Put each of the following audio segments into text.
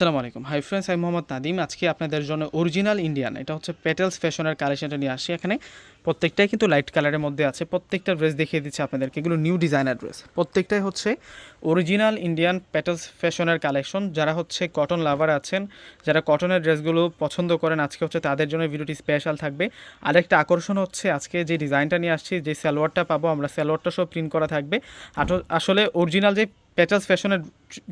আসসালামু আলাইকুম। Hi friends আমি মোহাম্মদ নাদিম আজকে আপনাদের জন্য অরিজিনাল ইন্ডিয়ান এটা হচ্ছে পেটেলস ফ্যাশনের কালেকশনটা নিয়ে আসি এখানে। প্রত্যেকটাই কিন্তু লাইট কালারের মধ্যে আছে। প্রত্যেকটা ড্রেস দেখিয়ে দিচ্ছে আপনাদেরকে। এগুলো নিউ ডিজাইনার ড্রেস প্রত্যেকটাই হচ্ছে অরিজিনাল ইন্ডিয়ান পেটেলস ফ্যাশনের কালেকশন যারা হচ্ছে কটন লাভার আছেন, যারা কটনের ড্রেসগুলো পছন্দ করেন, আজকে হচ্ছে তাদের জন্য ভিডিওটি স্পেশাল থাকবে। আরেকটা আকর্ষণ হচ্ছে আজকে যে ডিজাইনটা নিয়ে আসছি, যে সালোয়ারটা পাবো, আমরা সালোয়ারটা সব প্রিন্ট করা থাকবে। আসলে অরিজিনাল যে পেটালস ফ্যাশনের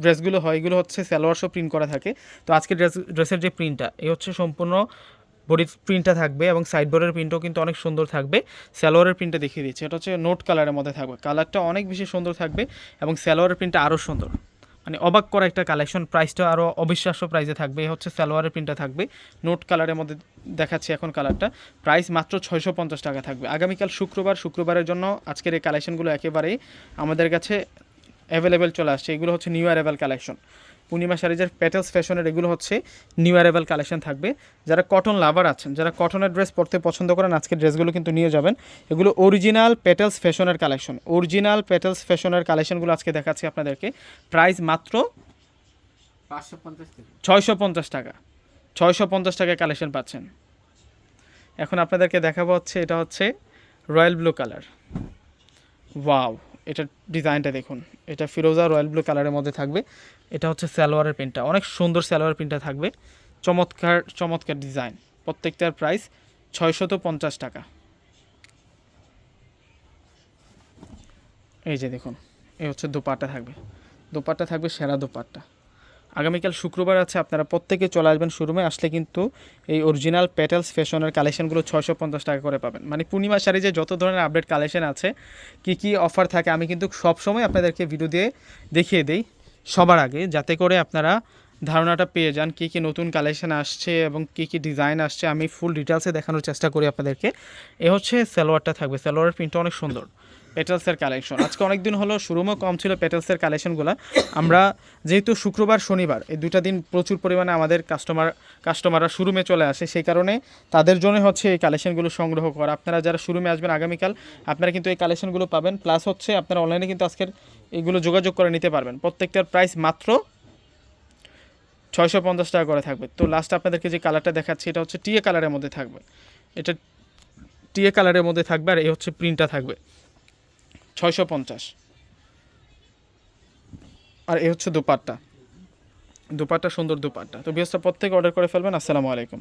ড্রেসগুলো হয়, এগুলো হচ্ছে সালোয়ার সব প্রিন্ট করা থাকে। তো আজকে ড্রেস ড্রেসের যে প্রিন্টটা এই হচ্ছে সম্পূর্ণ বডির প্রিন্টটা থাকবে এবং সাইড বোর্ডের প্রিন্টও কিন্তু অনেক সুন্দর থাকবে। সালোয়ারের প্রিন্টটা দেখিয়ে দিচ্ছি, এটা হচ্ছে নোট কালারের মধ্যে থাকবে। কালারটা অনেক বেশি সুন্দর থাকবে এবং সালোয়ারের প্রিন্টটা আরও সুন্দর। মানে অবাক করা একটা কালেকশন প্রাইসটা আরও অবিশ্বাস্য প্রাইসে থাকবে। এই হচ্ছে সালোয়ারের প্রিন্টটা থাকবে। নোট কালারের মধ্যে দেখাচ্ছি এখন কালারটা প্রাইস মাত্র ছয়শো পঞ্চাশ টাকা থাকবে। আগামীকাল শুক্রবার, শুক্রবারের জন্য আজকের এই কালেকশনগুলো একেবারেই আমাদের কাছে অ্যাভেলেবেল চলে আসছে। এগুলো হচ্ছে নিউ অ্যারাইভাল কালেকশন পূর্ণিমা শাড়িজের প্যাটেলস ফ্যাশনের এগুলো হচ্ছে নিউ অ্যারাইভাল কালেকশন থাকবে। যারা কটন লাভার আছেন, যারা কটনের ড্রেস পরতে পছন্দ করেন, আজকের ড্রেসগুলো কিন্তু নিয়ে যাবেন। এগুলো অরিজিনাল পেটেলস ফ্যাশনের কালেকশন অরিজিনাল পেটেলস ফ্যাশনের কালেকশনগুলো আজকে দেখাচ্ছি আপনাদেরকে। প্রাইস মাত্র ছয়শো পঞ্চাশ টাকা। ছয়শো পঞ্চাশ টাকায় কালেকশন পাচ্ছেন। এখন আপনাদেরকে দেখাবো হচ্ছে, এটা হচ্ছে রয়্যাল ব্লু কালার ওয়াও এটা ডিজাইনটা দেখুন। এটা ফিরোজা রয়্যাল ব্লু কালারের মধ্যে থাকবে। এটা হচ্ছে সালোয়ারের প্রিন্টটা। অনেক সুন্দর সালোয়ার প্রিন্টটা থাকবে। চমৎকার চমৎকার ডিজাইন। প্রত্যেকটার প্রাইস ছয়শত পঞ্চাশ টাকা। এই যে দেখুন, এই হচ্ছে দোপাট্টা থাকবে। দোপাট্টা থাকবে সেরা দোপাট্টা। আগামীকাল শুক্রবার আছে, আপনারা প্রত্যেকে চলে আসবেন শোরুমে, আসলে কিন্তু এই অরিজিনাল প্যাটেলস ফ্যাশনের কালেকশনগুলো ছয়শো পঞ্চাশ টাকা করে পাবেন। মানে পূর্ণিমা শাড়ি যে যত ধরনের আপডেট কালেকশন আছে, কি কি অফার থাকে, আমি কিন্তু সব সময় আপনাদেরকে ভিডিও দিয়ে দেখিয়ে দিই সবার আগে, যাতে করে আপনারা ধারণাটা পেয়ে যান কী কী নতুন কালেকশন আসছে এবং কী কী ডিজাইন আসছে। আমি ফুল ডিটেলসে দেখানোর চেষ্টা করি আপনাদেরকে। এ হচ্ছে সালোয়ারটা থাকবে। সালোয়ারের প্রিন্টটা অনেক সুন্দর। পেটেলসের কালেকশন আজকে অনেক দিন হলো শুরুমও কম ছিল পেটেলসের কালেকশনগুলো আমরা যেহেতু শুক্রবার, শনিবার, এই দুটা দিন প্রচুর পরিমাণে আমাদের কাস্টমার কাস্টমাররা শোরুমে চলে আসে, সেই কারণে তাদের জন্য হচ্ছে এই কালেকশনগুলো সংগ্রহ করা। আপনারা যারা শোরুমে আসবেন আগামীকাল, আপনারা কিন্তু এই কালেকশনগুলো পাবেন। প্লাস হচ্ছে আপনারা অনলাইনে কিন্তু আজকের এগুলো যোগাযোগ করে নিতে পারবেন। প্রত্যেকটার প্রাইস মাত্র ছয়শো পঞ্চাশ টাকা করে থাকবে। তো লাস্ট আপনাদেরকে যে কালারটা দেখাচ্ছি, এটা হচ্ছে টিএ কালারের মধ্যে থাকবে। এটা টিএ কালারের মধ্যে থাকবে আর এই হচ্ছে প্রিন্টটা থাকবে। ছয়শো পঞ্চাশ। আর এ হচ্ছে দুপাট্টা। দুপাট্টা, সুন্দর দুপাট্টা। তো বৃহস্পতি প্রত্যেকে অর্ডার করে ফেলবেন। আসসালামু আলাইকুম।